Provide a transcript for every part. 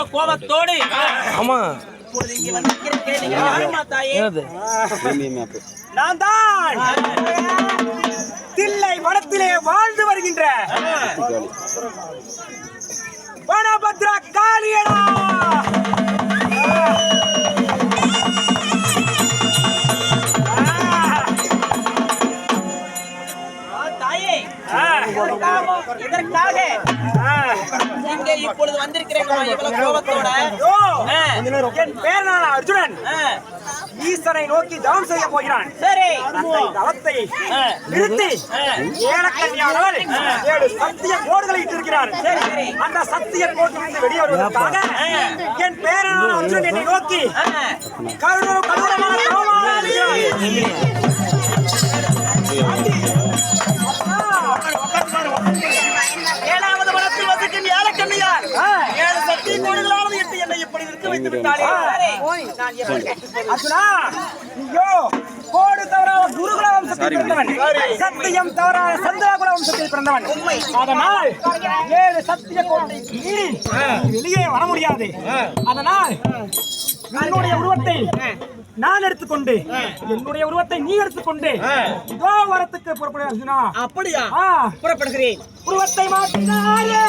மன கோபத்தோடு. ஆமா நான் தான் தில்லை வனத்திலே வாழ்ந்து வருகின்ற வனபத்ரா காளியடா. ஆ, தாயே. ஆ, இதற்காக இங்கே இப்பொழுது வந்திருக்கிறேன் இவ்வளவு கோபத்தோட. என் பேர் நான் அர்ஜுனன் ஈசனை நோக்கி தவம் செய்ய போகிறான். சரி. தவத்தை நிறுத்தி ஆ. ஏலக்கன்னியானவர் ஏழு சத்திய கோடுகளை இட்டிருக்கிறார். அந்த சத்திய கோட்டிலிருந்து வெளியே வருவதற்காக என் பேரனான அர்ஜுன் என்னை நோக்கி கருணு கருணமான தவமாக இருக்கிறார். வைத்து விட்டாளே சரி. நான் எப்படி அர்ஜுனா நீயோ கோடு தவறாத குருகுல வம்சத்தில் பிறந்தவன். சத்தியம் தவறாத சந்திராகுல வம்சத்தில் பிறந்தவன். அதனால் ஏழு சத்திய கோட்டை மீறி நீ வெளியே வர முடியாது. அதனால் என்னுடைய உருவத்தை நான் எடுத்துக்கொண்டு என்னுடைய உருவத்தை நீ எடுத்துக்கொண்டு இதோ வரத்துக்கு புறப்படு அர்ஜுனா. அப்படியா? ஆ, புறப்படுகிறேன். உருவத்தை மாற்றினாரே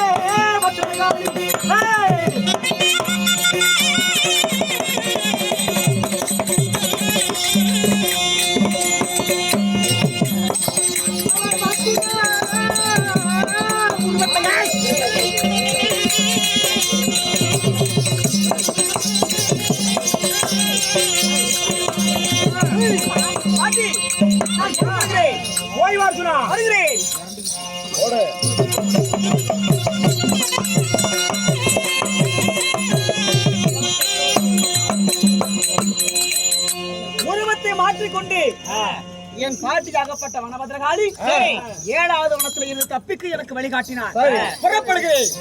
அர்ஜுனா வருகிறேன் உருவத்தை மாற்றிக்கொண்டு என் பாட்டிக்கு அகப்பட்ட வனபத்ரகாளி ஏழாவது வனத்தில் இருந்து தப்பிக்கு எனக்கு வழிகாட்டினார். புறப்படுகிறேன்.